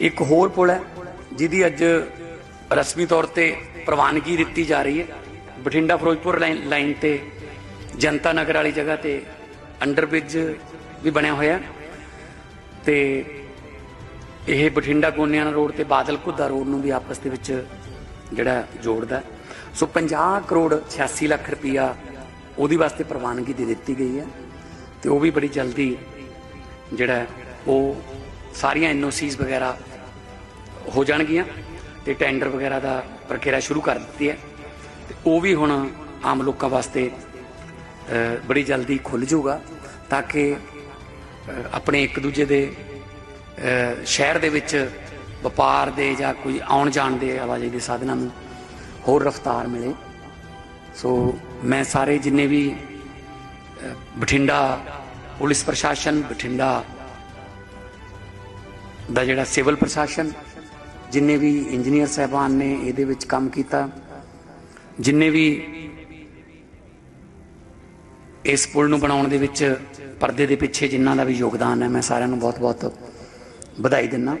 ਇੱਕ ਹੋਰ ਪੁਲ ਹੈ, ਜਿਹਦੀ ਅੱਜ ਰਸਮੀ ਤੌਰ ਤੇ ਪ੍ਰਵਾਨਗੀ ਦਿੱਤੀ ਜਾ ਰਹੀ ਹੈ। ਬਠਿੰਡਾ ਫਿਰੋਜ਼ਪੁਰ ਲਾਈਨ ਲਾਈਨ ਤੇ, ਜਨਤਾ ਨਗਰ ਵਾਲੀ ਜਗ੍ਹਾ ਤੇ ਅੰਡਰਬ੍ਰਿਜ ਵੀ ਬਣਿਆ ਹੋਇਆ ਹੈ। ਤੇ ਇਹ ਬਠਿੰਡਾ ਗੋਨਿਆਣਾ ਰੋਡ ਤੇ ਬਾਦਲ ਘੁੱਦਾ ਰੋਡ ਨੂੰ ਵੀ ਆਪਸ ਦੇ ਵਿੱਚ ਜਿਹੜਾ ਜੋੜਦਾ ਸੋ 50 ਕਰੋੜ 86 ਲੱਖ ਰੁਪਇਆ ਉਹਦੀ ਵਾਸਤੇ ਪ੍ਰਵਾਨਗੀ ਦੇ ਦਿੱਤੀ ਗਈ ਹੈ ਤੇ ਉਹ ਵੀ ਬੜੀ ਜਲਦੀ ਜਿਹੜਾ ਉਹ ਸਾਰੀਆਂ ਐਨਓਸੀਜ਼ ਵਗੈਰਾ ਹੋ ਜਾਣਗੀਆਂ ਤੇ ਟੈਂਡਰ ਵਗੈਰਾ ਦਾ ਪ੍ਰਕਿਰਿਆ ਸ਼ੁਰੂ ਕਰ ਦਿੱਤੀ ਹੈ। ਤੇ ਉਹ ਵੀ ਹੁਣ ਆਮ ਲੋਕਾਂ ਵਾਸਤੇ ਬੜੀ ਜਲਦੀ ਖੁੱਲ ਜਾਊਗਾ ਤਾਂ ਕਿ ਆਪਣੇ ਇੱਕ ਦੂਜੇ ਦੇ ਸ਼ਹਿਰ ਦੇ ਵਿੱਚ ਵਪਾਰ ਦੇ ਜਾਂ ਕੋਈ ਆਉਣ ਜਾਣ ਦੇ ਆਵਾਜਾਈ ਦੇ ਸਾਧਨਾਂ ਨੂੰ ਹੋਰ ਰਫ਼ਤਾਰ ਮਿਲੇ। ਸੋ ਮੈਂ ਸਾਰੇ ਜਿੰਨੇ ਵੀ ਬਠਿੰਡਾ ਪੁਲਿਸ ਪ੍ਰਸ਼ਾਸਨ, ਬਠਿੰਡਾ ਦਾ ਜਿਹੜਾ ਸਿਵਲ ਪ੍ਰਸ਼ਾਸਨ ਜਿੰਨੇ ਵੀ ਇੰਜੀਨੀਅਰ ਸਹਿਬਾਨ ਨੇ ਇਹਦੇ ਵਿੱਚ ਕੰਮ ਕੀਤਾ, ਜਿੰਨੇ ਵੀ ਇਸ ਪੁਲ ਨੂੰ ਬਣਾਉਣ ਦੇ ਵਿੱਚ ਪਰਦੇ ਦੇ ਪਿੱਛੇ ਜਿਨ੍ਹਾਂ ਦਾ ਵੀ ਯੋਗਦਾਨ ਹੈ, ਮੈਂ ਸਾਰਿਆਂ ਨੂੰ ਬਹੁਤ-ਬਹੁਤ ਵਧਾਈ ਦਿੰਦਾ।